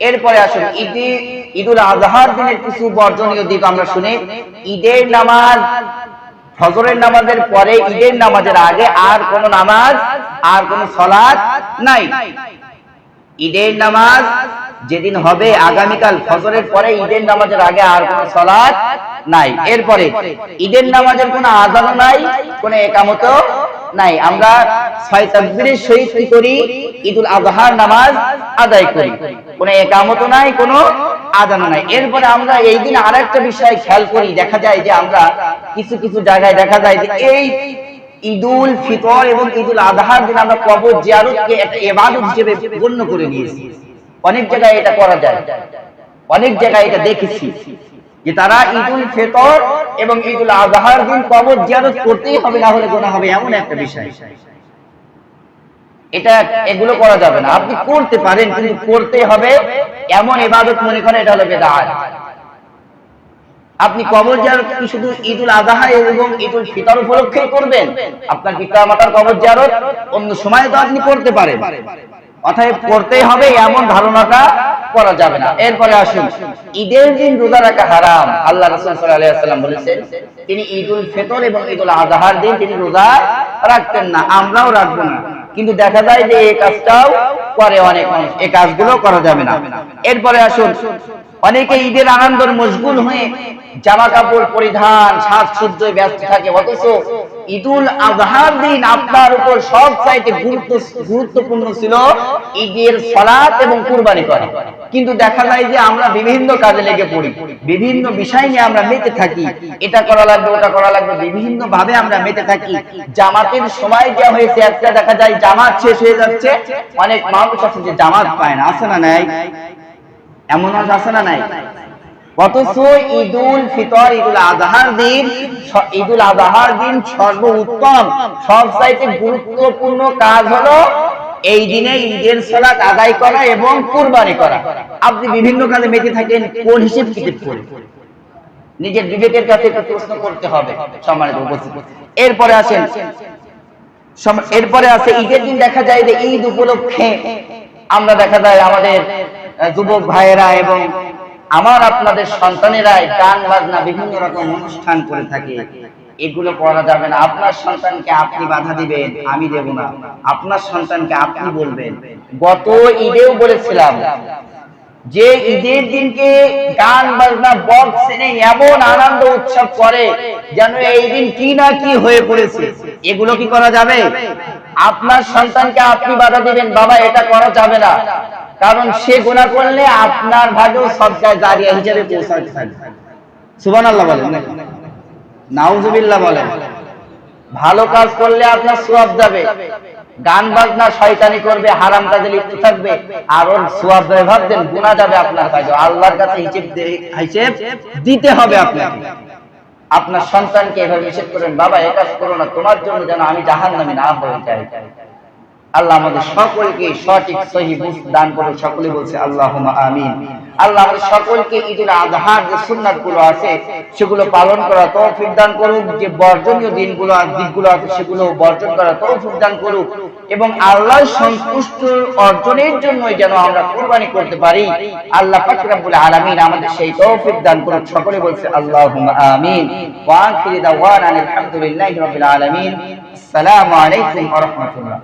এরপরে আসুন, ঈদে, ঈদুল আজহার দিনের কিছু বর্জনীয় দিক আমরা শুনি। ঈদের নামাজ, ফজরের নামাজের পরে ঈদের নামাজের আগে আর কোন নামাজ, আর কোন সলাৎ নাই। ঈদের নামাজ যেদিন হবে আগামীকাল, ফজরের পরে ঈদের নামাজের আগে আর কোন সলাদ নাই। এরপরে, ঈদের নামাজের কোনো আজানও নাই, কোনো একামত নাই, আমরা ছয় তাকবীরের সহিত কি করি? ঈদুল আজহার নামাজ আদায় করি। কোনো একামত নাই, কোনো আজানও নাই। এরপরে আমরা এই দিন আরেকটা বিষয় খেয়াল করি। দেখা যায় যে আমরা কিছু কিছু জায়গায় দেখা যায় যে এই ঈদুল ফিতর এবং ঈদুল আজহার দিন আমরা কবর জিয়ারতকে একটা ইবাদত হিসেবে গণ্য করে নিয়েছি। অনেক জায়গায় এটা করা যায়। অনেক জায়গায় এটা দেখেছি যে তারা ঈদুল ফিতর এবং ঈদুল আজহার দিন কবর জিয়ারত করতেই হবে, না হলে গোনা হবে, এমন একটা বিষয়। এটা এগুলো করা যাবে না। আপনি করতে পারেন, কিন্তু করতে হবে এমন ইবাদত মনে করেন, এটা হলো বেদাত। আপনি কবর জিয়ারত কি শুধু ঈদুল আজহা এবং ঈদুল ফিতর উপলক্ষে করবেন? আপনার পিতা মাতার কবর জিয়ারত অন্য সময় তো আপনি করতে পারেন। অতএব করতেই হবে এমন ধারণাটা করা যাবে না। এরপরে আসুন। ঈদের দিন রোজা রাখা হারাম। আল্লাহ রাসূল ওয়াসাল্লাম বলেছেন, তিনি ঈদুল ফিতর এবং ঈদুল আজহার দিন তিনি রোজা রাখতেন না, আমরাও রাখব না। কিন্তু দেখা যায় যে এই কাজটাও করে অনেক মানুষ, এই কাজগুলো করা যাবে না। এরপরে আসুন। অনেকে ঈদের আনন্দের মশগুল হয়ে জামা কাপড় পরিধান, সাজসজ্জায় ব্যস্ত থাকে, অথচ ঈদুল আজহার দিন আপনার উপর সব চাইতে গুরুত্ব, গুরুত্বপূর্ণ ছিল ঈদের সলাৎ এবং কুরবানি করা। কিন্তু দেখা যায় যে আমরা বিভিন্ন কাজে লেগে পড়ি, বিভিন্ন বিষয় নিয়ে আমরা মেতে থাকি। এটা করা লাগবে, ওটা করা লাগবে বিভিন্ন ভাবে আমরা মেতে থাকি। জামাতের সময় দেওয়া হয়েছে একটা, দেখা যায় জামাত শেষ হয়ে যাচ্ছে। অনেক মানুষ আছে যে জামাত পায় না, আছে না নাই? এমন আছে না নাই? অথচ ফিতর দিন দিন গুরুত্বপূর্ণ কাজ হলো এই দিনে ঈদের আদায় করা এবং কুরবানি করা। আপনি বিভিন্ন কাজে মেতে থাকেন, কোন হিসেব করে নিজের বিবেকের কাছে প্রশ্ন করতে হবে, সম্মানিত উপস্থিত। এরপরে আসেন এরপরে আছে ঈদের দিন দেখা যায় যে ঈদ উপলক্ষে আমরা দেখা যায় আমাদের যুবক ভাইয়েরা এবং আমার আপনাদের সন্তানেরাই গান বাজনা বিভিন্ন রকম অনুষ্ঠান করে থাকে। এগুলো করা যাবে না। আপনার সন্তানকে আপনি বাধা দিবেন, আমি দেব না। আপনার সন্তানকে আপনি বলবেন। গত ঈদেও বলেছিলাম যে ঈদের দিনকে গান বাজনা বক্স এনে এমন আনন্দ উৎসব করে যেন এই দিন কি না কি হয়ে পড়েছে। এগুলো কি করা যাবে? আপনার সন্তানকে আপনি বাধা দিবেন, বাবা, এটা করা যাবে না। কারণ সে গুণা করলে আপনার ভাগেও সবটাই জারিয়া হিসেবে পৌঁছাতে থাকবে। সুবান আল্লাহ বলেন? নাউজুবিল্লাহ বলেন। ভালো কাজ করলে আপনার সোয়াব যাবে। গান বাজনা শয়তানি করবে, হারাম কাজে লিপ্ত থাকবে। আর ওর সোয়াব যাবে, ভাবছেন গুণা যাবে আপনার কাছে আল্লাহর কাছে হিসেব হিসেব দিতে হবে আপনাকে। আপনার সন্তানকে এভাবে নিষেধ করেন, বাবা, এ কাজ করো না, তোমার জন্য যেন আমি জাহান নামে না হয়ে যাই। আল্লাহ আমাদের সকলকে সঠিক, সহি দান করুন। সকলে বলছে আল্লাহ আমিন। আল্লাহ আমাদের সকলকে ঈদুল আজহার যে সুন্নাতগুলো আছে, সেগুলো পালন করা তৌফিক দান করুক যে বর্জনীয় দিনগুলো দিকগুলো আছে, সেগুলো বর্জন করা তৌফিক দান করুক। এবং আল্লাহ সন্তুষ্ট অর্জনের জন্য যেন আমরা কুরবানি করতে পারি। আল্লাহ পাক রব্বুল আলামিন আমাদের সেই তৌফিক দান করুক। সকলে বলছে, আল্লাহুম্মা আমিন। ওয়া আখিরি দাওয়ানা আলহামদুলিল্লাহি আলামিন। আসসালামু আলাইকুম ওয়া রাহমাতুল্লাহ।